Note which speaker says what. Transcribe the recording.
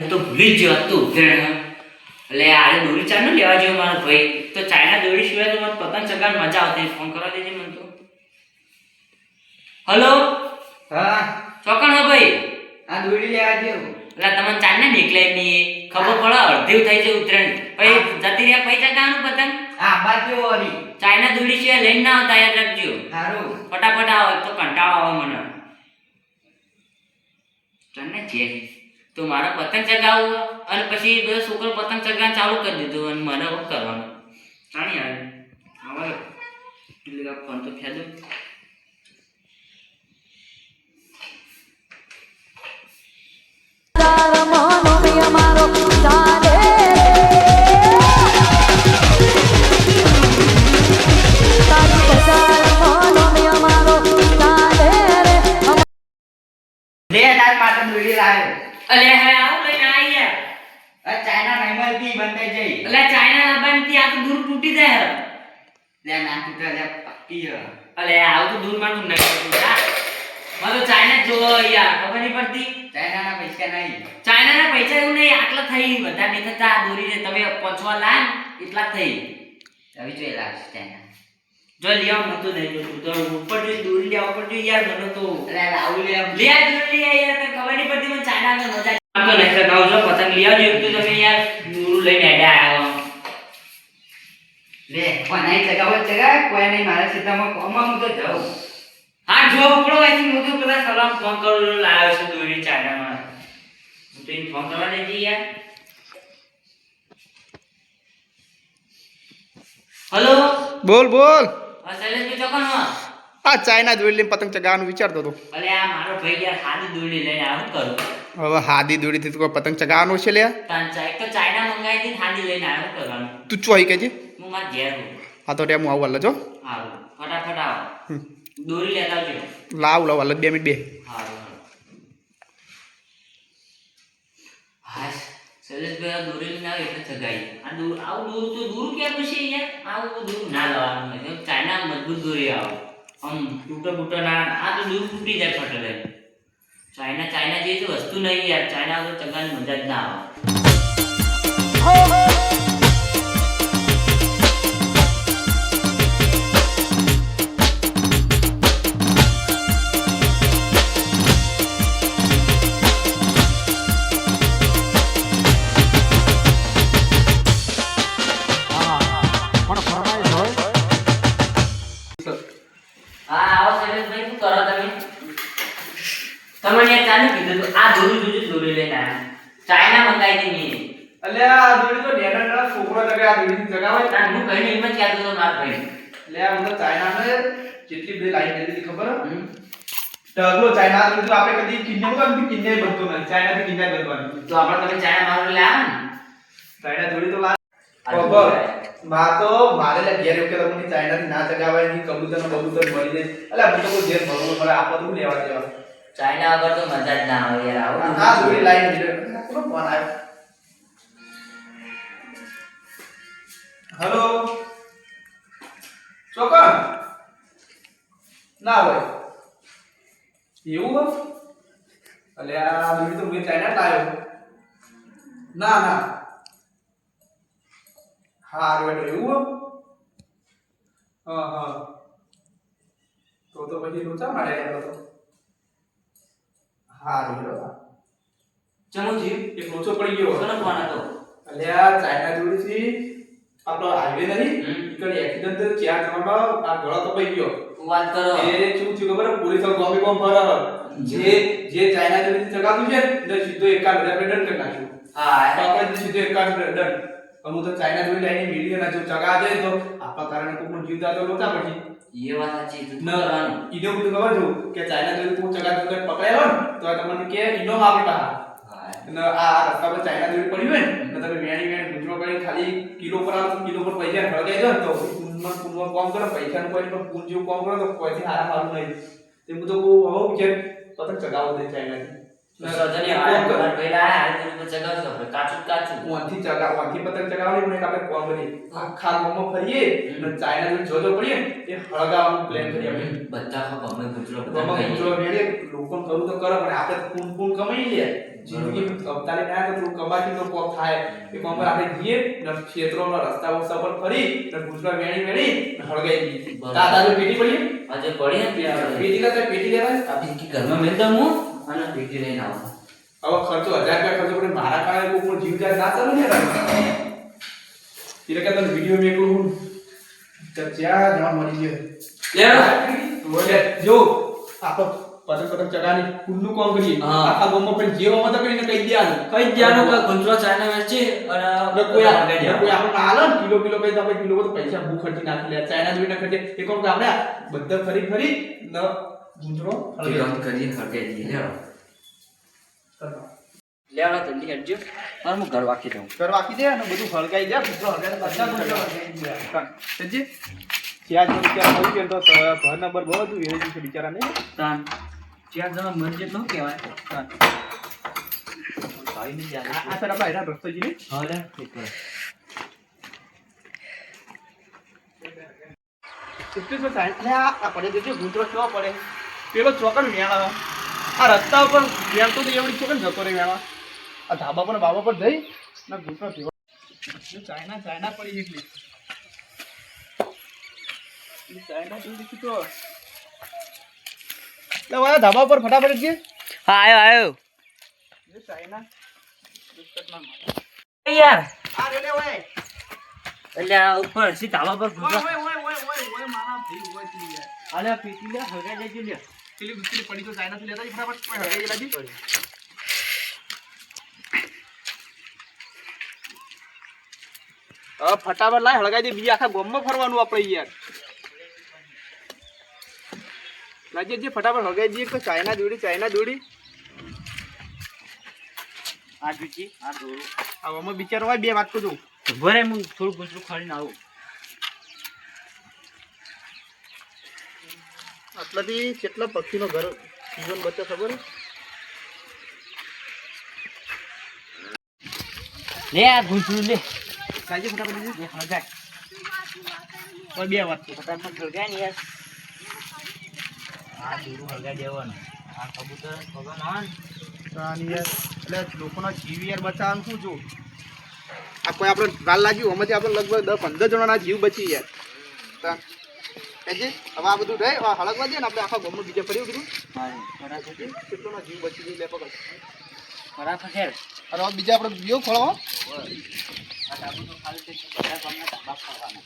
Speaker 1: હું તો ભૂલી જ ગયો તું ઉત્તરાયણ એટલે આજે દોરી ચાલ ને લેવા જેવું મારો ભાઈ. તો ચાઇના દોરી સિવાય તો મને પતંગ ચગાવવાની મજા આવતી ફોન કરવા દેજે મને તો. હલો
Speaker 2: હા.
Speaker 1: ચોકણ હો ભાઈ?
Speaker 2: આ દોરી લેવા જેવું
Speaker 1: એટલે તમને ચાઇના નીકળે ની ખબર પડે અડધી થઈ જાય ઉત્તરાયણ પછી જતી રહ્યા પૈસા ચગાવવાનું પતંગ?
Speaker 2: હા બાજુ ઓરી
Speaker 1: ચાઇના દોરી સિવાય લઈને ના આવતા યાદ રાખજો.
Speaker 2: સારું
Speaker 1: ફટાફટ આવો તો કંટાળો આવે મને. તને છે તો મારે પતંગ ચગાવવો અને પછી બધો છોકરો પતંગ ચગાવવાનું ચાલુ કરી દીધું અને મને શું કરવાનું. જાણી આવે. હવે એટલે ફોન તો
Speaker 3: રે
Speaker 2: લે
Speaker 1: અલે હે આવ લઈને આવી યાર
Speaker 2: આ ચાઇના નહીં મળતી બનતે જઈ
Speaker 1: અલે ચાઇના લાવવાની થી આ તો દૂર તૂટી જાય હે.
Speaker 2: લે ના તૂટે લે પક્કી હે
Speaker 1: અલે આવું તો દૂરમાં તું નહીં તો ચાઇના જો યાર ખબર નહીં પડતી.
Speaker 2: ચાઇનાના પૈસા નહીં.
Speaker 1: ચાઇનાના પૈસા એવું નહીં આટલા થઈ બધા નહીં થતા દોરી તમે પહોંચવા લાય એટલા થઈ.
Speaker 2: હવે જોઈ લાગશે ચાઇના.
Speaker 1: જો લેવા મને તો નહીં જોતું તો ઉપર જે દોરી ઉપર પડતી યાર મને તો.
Speaker 2: અરે લાવું લે એમ
Speaker 1: લે. આ દોરી લે યાર તને ખબર નહીં પડતી મને ચાઇનામાં મજા આમ તો નહીં સગાવ જો પતંગ લઈ જો એક તો તમે યાર દોરું લઈને આડા આવ્યો
Speaker 2: લે કોઈ નહીં ચગાવો ચગાવ કોઈ નહીં મારા સીધામાં કોમાં હું તો જાઉં.
Speaker 1: હા જો ઉપડો અહીંથી હું તો પેલા સલામ ફોન કરું લાવ્યો છે દોરી ચાઇનામાં હું તો ફોન કરવા દેજે યાર. હલો?
Speaker 4: બોલ બોલ.
Speaker 1: હા હા
Speaker 4: આ ચાઇના દોરી પતંગ ચગાવવાનું વિચારતો હતો.
Speaker 1: અલે આ મારો ભાઈ યાર હાદી દોડી લઈને આવું કરું?
Speaker 4: હવે હાદી દોરીથી થી કોઈ પતંગ ચગાવવાનો છે લે
Speaker 1: તાન ચા- તો ચાઇના મંગાવી હતી હાદી લઈને આવું કરવાનું?
Speaker 4: તું ચોઈ કેજે
Speaker 1: હું માર ઘેર હું
Speaker 4: હા તો ટેમ હું આવું હાલ જો
Speaker 1: હારું. ફટાફટ આવ. દોરી લેતા આવજો.
Speaker 4: લાવ લાવ હાલ બે મિનિટ બે.
Speaker 1: હારું. શૈલેષભાઈ આ દોરી લઈને એટલે ચગાઈ આ દૂર આવું દૂર તો દૂર ક્યાં પછી યાર આવું દૂર ના લાવવાનું એટલે ચાઇના મજબૂત દોરી આવો. આમ તૂટો બૂટો ના આ તો દૂર તૂટી જાય ફટેલે ચાઇના ચાઇના જેવી વસ્તુ નહીં યાર. ચાઇના વગર ચગાની મજા જ ના આવે. ચાલુ કીધું તો આ દોરી જોજો દોરી લઈને આવ્યા ચાઇના મંગાઈ હતી મેં.
Speaker 5: એટલે આ જોડી તો ડેટા ડેટા છોકરો તકે આ જોડી જગાવે.
Speaker 1: ના હું કહીને નહીં જ ક્યાં તો માર ભાઈ
Speaker 5: એટલે આ મને ચાઇના ને જેટલી બધી લાઈન હતી ખબર. ટગલો ચાઇના તો આપણે કદી કિન્ને માં કિન્ને બનતો નથી. ચાઇના થી કિન્ને બનવાનું
Speaker 1: તો આપણે તમે ચાઇના મારો લે આ
Speaker 5: ચાઇના જોડી તો ખબર. માં તો મારે લે ઘેર કે તમને ચાઇના થી ના જગાવાયની કબૂતર કબૂતર મળી જાય. એટલે હું તો કોઈ ઘેર ભરવું પડે. આપણે તો લેવા દેવા.
Speaker 1: ચાઇના વગર તો મજા જ ના આવે યાર આવું
Speaker 5: આ પૂરી લાઈન દીધો કોનો ફોન આવ્યો? હેલો ચોકન? ના હોય. એવું અલે આ બીજું તો મેં ચાઇના લાવ્યો ના ના. હા એટલે એવું હા હા. તો તો પછી લોચા મારે તો. હારું હેલો
Speaker 1: ચમુજી
Speaker 5: એક લોચો પડી ગયો.
Speaker 1: કોનો તો. હતો
Speaker 5: અલ્યા ચાઇના જોડેથી આપણો હાઈવે
Speaker 1: નથી.
Speaker 5: ઈકડ એક્સિડન્ટ ચાર જણાનો આ ગળો કપાઈ ગયો.
Speaker 1: તું વાત કરો.
Speaker 5: એ શું થયું ખબર? પોલીસ ગોમે બોમ્બ ફરર જે જે ચાઇના જોડેથી ચગાતું છે એટલે સીધો એકાદ હજાર દંડ કરી નાખ્યો.
Speaker 1: હા
Speaker 5: તો આપણે સીધો એકાદ દંડ અમુક તો ચાઇના જોડી લઈને મીડિયા ના જો ચગા દે તો આપણા કારણે પણ જીવ જાતો લોચા પછી.
Speaker 1: એ વાત સાચી
Speaker 5: ન ઈને બધું ખબર છું કે ચાઇના જોડે કોઈ ચગા પકડાયો ને તો તમને કે ઇનોમ આપી પાસે
Speaker 1: હા.
Speaker 5: અને આ રસ્તા પર ચાઇના જેવી પડી હોય ને તો તમે વેણી વેણી ગુજરો કરી ખાલી કિલો પર આવો કિલો પર પૈસા હળગાઈ દો ને તો પૂનમાં પૂનમાં કામ કરો પૈસા નું કોઈ પણ પૂન જેવું કામ કરો તો કોઈથી હારા હારું નહીં. તે હું તો બહુ હવે કે પતંગ ચગાવો દે ચાઇના
Speaker 1: તો સજને આ મારા ભાઈ લાયા હાલ દોરી પર ચગાવશો આપણે કાચું જ કાચું
Speaker 5: ઓનથી ચગા ઓનથી પતંગ ચગાવવાની પણ એક આપણે કોમ કરીએ આખા ગામમાં ફરીએ અને ચાઇના જો જોજો પડીએ ને એ હળગાવવાનું પ્લાન કરીએ આપણે
Speaker 1: બધા ખબર અમે ગુજરો
Speaker 5: ગામમાં કૂતરો વેડે લોકોને કરવું તો કરે પણ આપણે પૂન પૂન કમાઈ લે જિંદગી અવતારે ના તો થોડું કમાતી તો કોક થાય એ કોમ પર આપણે જઈએ ને ક્ષેત્રોમાં રસ્તા વસ્તા પર ફરી ને કૂતરા વેણી વેણી ને હળગાઈ દઈએ
Speaker 1: બરાબર.
Speaker 5: દાદા જો પેટી પડીએ
Speaker 1: આજે પડી ને ત્યાં
Speaker 5: પેટી લેતા પેટી લેતા
Speaker 1: આ પિંકી ઘરમાં મેલ દઉં હું અને પેટી લઈને આવું.
Speaker 5: હવે ખર્ચો હજાર રૂપિયા ખર્ચો પડે. મારા કારણે કોઈ પણ જીવ જાય ના ચાલુ ને એટલે કે તને વીડિયો મેકલું હું. તો જ્યાં જવા મળી ગયો. બોલે જો આપો પતંગ પતંગ ચગાની કુલ્લુ કોમ કરીએ? આખા ગામમાં પણ જે હોમાં તો કરીને કહી દેવાનું
Speaker 1: કઈ દેવાનું કે ગુજરો ચાઇના વેચે અને
Speaker 5: કોઈ
Speaker 1: આપણે
Speaker 5: કોઈ આપણે આલે કિલો કિલો કઈ તો આપણે કિલો બધું પૈસા ભૂ ખર્ચી નાખી લે. ચાઇના જોઈને ખર્ચે એ કોમ આપણે બધા ફરી ફરી ન ગુંજરો
Speaker 1: કિલોન કરીને હળગાઈ દઈએ લેવો લેવો જલ્દી હટજો અને હું ઘર વાકી દઉં
Speaker 5: ઘર વાકી દે અને બધું હળગાઈ દે ગુંજરો હળગાઈ બધા ગુંજરો હળગાઈ દે સમજી જ્યાં જો બિચારા મરી ગયા તો ઘર નંબર બધું વેરી છે બિચારાને
Speaker 1: તાન ચાર જણા મર જેટલું કહેવાય તાન જ
Speaker 5: આ તરફ હેઠળ રસ્તો જઈએ
Speaker 1: હા લે ઠીક છે.
Speaker 5: સિત્તેર પર સાઈઠ ને આ પડે દેજો ગુંજરો કેવો પડે પેલો ચોકડ વેણ આ રસ્તા ઉપર વેણ તો એવડી ચોકડ જતો રહે વેણવા. આ ધાબા પર બાબા પર જઈ ને ઘૂંટો ભેગો. ચાઇના ચાઇના પડી એટલી ચાઇના જેવી દીધી તો. ધાબા પર ફટાફટ જઈએ.
Speaker 1: હા આયો આયો.
Speaker 5: એ ચાઇના.
Speaker 1: યાર.
Speaker 5: આ રે ઓય
Speaker 1: એટલે ઉપર સી ધાબા પર
Speaker 5: ઓય ઓય ઓય ઓય ઓય ઓય મારા ભાઈ ઓય યાર
Speaker 1: આલે પીટી લે હળગાઈ દેજો લે
Speaker 5: પેલી પેલી પડી તો ચાઇનાથી લેતા જઈએ ફટાફટ. કોઈ હળગાઈ લાગી હવે ફટાફટ લાય હળગાઈ દે. બીજા આખા ગોમમાં ફરવાનું આપણે યાર. લાજે જે ફટાફટ હળગાઈ દઈએ તો ચાઇના દોડી ચાઇના દોડી
Speaker 1: આ જુજી આ દોડું
Speaker 5: આ આમાં બિચારો હોય બે વાત કરું.
Speaker 1: ભરે હું થોડું ગુજરું ખાડીને આવું
Speaker 5: આટલાથી કેટલા પક્ષીનો ઘર જીવન બચે ખબર?
Speaker 1: લે આ ગુજરું લે.
Speaker 5: લાજે ફટાફટ
Speaker 1: લે હળગાઈ
Speaker 5: કોઈ બે વાત
Speaker 1: ફટાફટ હળગાઈ ને યાર. આ દોરું હળગાઈ દેવાનું. આ કબૂતર ભગવાન
Speaker 5: તાની યાર. એટલે લોકોના જીવ યાર બચાવવાનું શું જો આ કોઈ આપણે ગાલ લાગ્યું? આમાંથી આપણે લગભગ દસ પંદર જણાના જીવ બચી યાર તા કહેજે હવે આ બધું રહે હળગવા દે ને આપણે આખા ગામમાં બીજા ફરી કીધું
Speaker 1: કેટલો
Speaker 5: ના જીવ બચી ગઈ લે પકડ
Speaker 1: હેર
Speaker 5: અને બીજા આપણે બીજો
Speaker 1: આ તો ખાલી છે બધા ગામના ખાવાના.